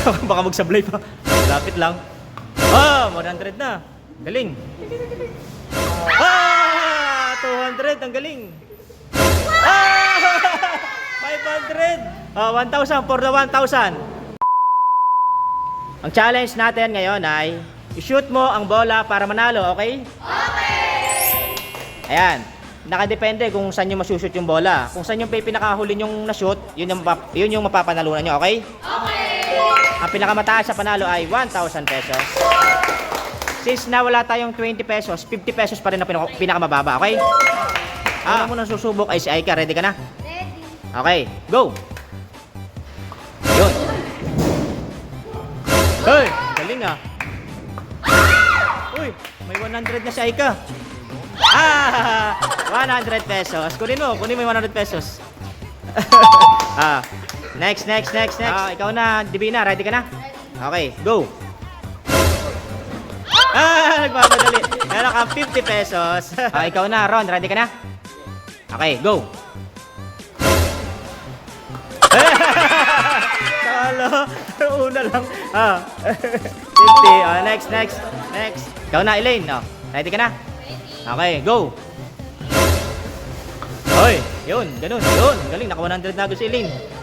Baka magsablay pa. Lapit lang. Ah, 100 na. Galing. Ah, 200. Ang galing. Ah, 500. Ah, 1,000 for the 1,000. Ang challenge natin ngayon ay i-shoot mo ang bola para manalo, okay? Okay! Ayan. Nakadepende kung saan nyo masushoot yung bola. Kung saan yung pinakahuli yung na-shoot, yun yung, yun yung mapapanalunan nyo, okay? Ang pinakamataas sa panalo ay 1,000 pesos. Since na wala tayong 20 pesos, 50 pesos pa rin ang pinaka- pinakamababa, okay? Ah, mo nang susubok ay si Aika. Ready ka na? Ready. Okay, go! Yun. Hey, galing ah. Uy, may 100 na si Aika. Ah, 100 pesos. Kunin mo, kunin mo yung 100 pesos. ah, next, next, next, next. Ah, ikaw na, Divina, ready ka na? Okay, go. Ah, nagmamadali. Meron kang 50 pesos. ah, ikaw na, Ron, ready ka na? Okay, go. Kala, una lang. Ah, 50. Ah, next, next, next. Ikaw na, Elaine. Oh, ready ka na? Okay, go. Hoy, yun, ganun, yun. Galing, naka 100 na agad si Elaine.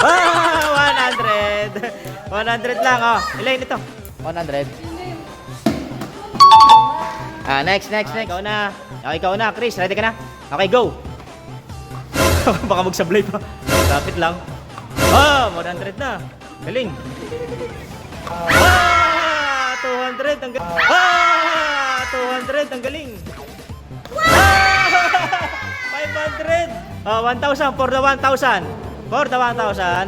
Ah, 100. 100 lang, oh. Elaine, ito. 100. Ah, next, next, next. Ikaw na. Okay, ikaw na, Chris. Ready ka na? Okay, go. Baka magsablay pa. Lapit lang. Ah, 100 na. Galing. Ah, 200. Ang galing. Ah, 200. Ang galing. Ah, 500. Ah, 1,000 for the 1,000. For the 1,000.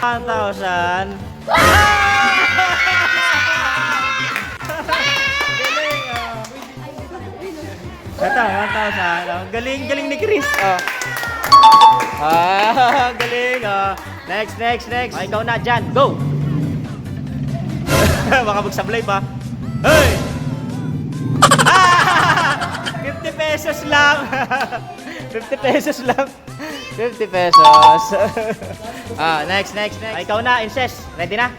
1,000. Galing. ah. Ito, 1,000. Oh, galing, galing ni Chris. Oh. Ah, galing. Oh. Next, next, next. Oh, ikaw na dyan. Go. Baka magsablay pa. Hey! Ah! 50 pesos lang. 50 pesos lang. 50 pesos. ah, next, next, next. Oh, ikaw na, Incest. Ready na?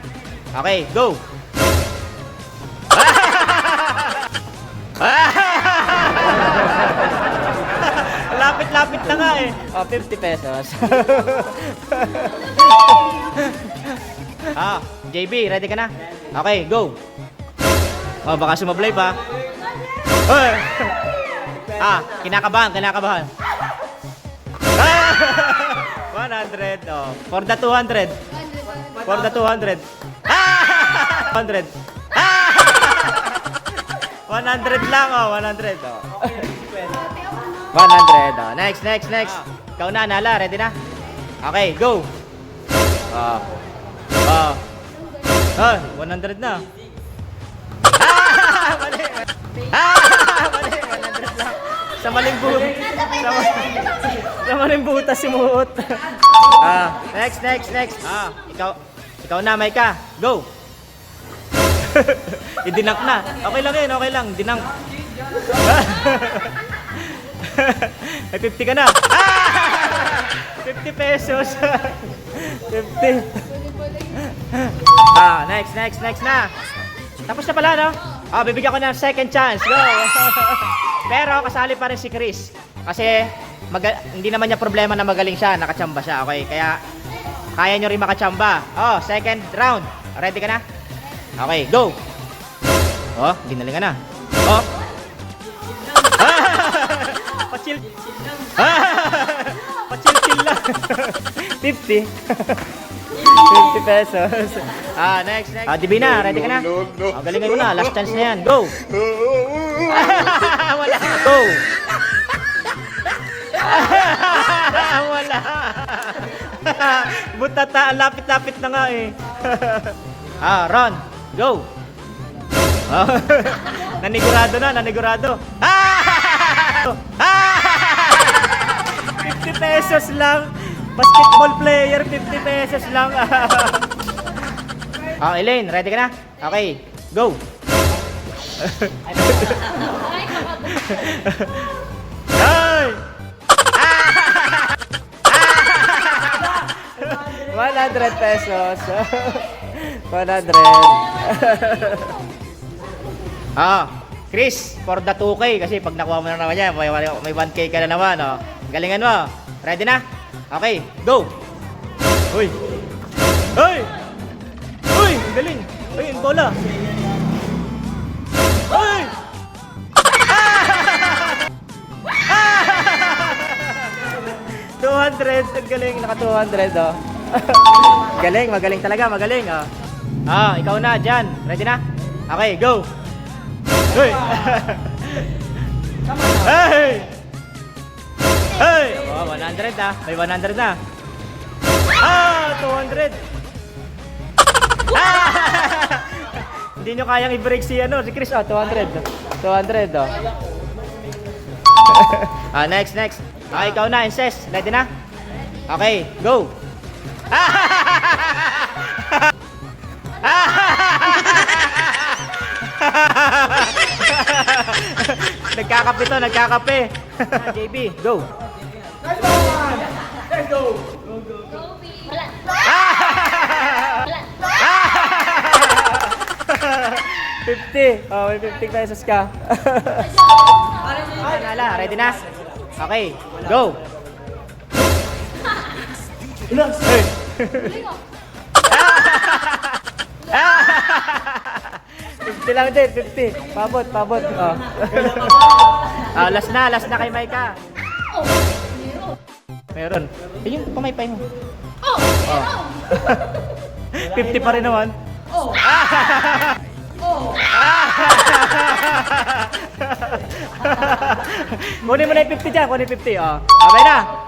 Okay, go. Lapit-lapit na nga eh. Oh, 50 pesos. ah, JB, ready ka na? Okay, go. Oh, baka sumablay pa. Ah, kinakabahan, kinakabahan. 100, oh. For the 200. For the 200. Ah! 100. Ah! 100 lang, oh. 100, oh. 100. Oh. Next, next, next. Ikaw na, Nala. Ready na? Okay, go. Oh. Oh. Oh, 100 na. Ah! Mali. Ah! Mali. 100 lang. Sa maling buhut. Sa, ma- sa maling buhutas sumuot. ah, next, next, next. Ah, ikaw, ikaw na, Maika. Go. Idinang na. Okay lang yun, okay lang. Dinang. May 50 ka na. Ah! 50 pesos. 50. Ah, next, next, next na. Tapos na pala, no? Ah, bibigyan ko ng second chance. Go! Pero kasali pa rin si Chris. Kasi maga- hindi naman niya problema na magaling siya, nakachamba siya, okay? Kaya kaya nyo rin makachamba. Oh, second round. Ready ka na? Okay, go! Oh, ginaling ka na. Oh! Pachil. Pachil-chill lang. 50. 50 pesos. Ah, next, next. Ah, Divina, ready ka na? Oh, galingan mo na. Last chance na yan. Go! Go! Wala. Butata, lapit-lapit na nga eh. ah, Ron, go! Oh, nanigurado na, nanigurado. Ah! Ah! 50 pesos lang. Basketball player, 50 pesos lang. Ah, Elaine, ready ka na? Okay, go. Ay! Ah! Ah! 100 pesos. 100. ah, Chris, for the 2K kasi pag nakuha mo na naman yan, may, may 1K ka na naman, oh. Galingan mo. Ready na? Okay, go. Uy. Uy! Uy, galing. Uy, bola. Uy! Ah! 200, ang galing, naka 200 oh. galing, magaling talaga, magaling oh. Ah, ikaw na diyan. Ready na? Okay, go. Hey! hey! Hey! Oh, 100 na. May 100 na. Ah, 200. Ah! Hindi nyo kayang i-break si ano, si Chris. Oh, 200. 200 oh. ah, next, next. Okay, ikaw na, Inces. Ready na? Okay, go. nagkakape to, nagkakape. JB, go. Fifty. Oh, may 50 pesos ka. Okay, Nala, ready na? Okay, go. Hey. Fifty lang din, 50. Pabot, pabot. Oh. ah, last na, last na kay Maika. Meron. Yung pamaypay mo. Oh, Oh. 50 pa rin naman. oh, oh. kunin mo na yung 50 dyan, kunin yung 50. Oh. Okay na.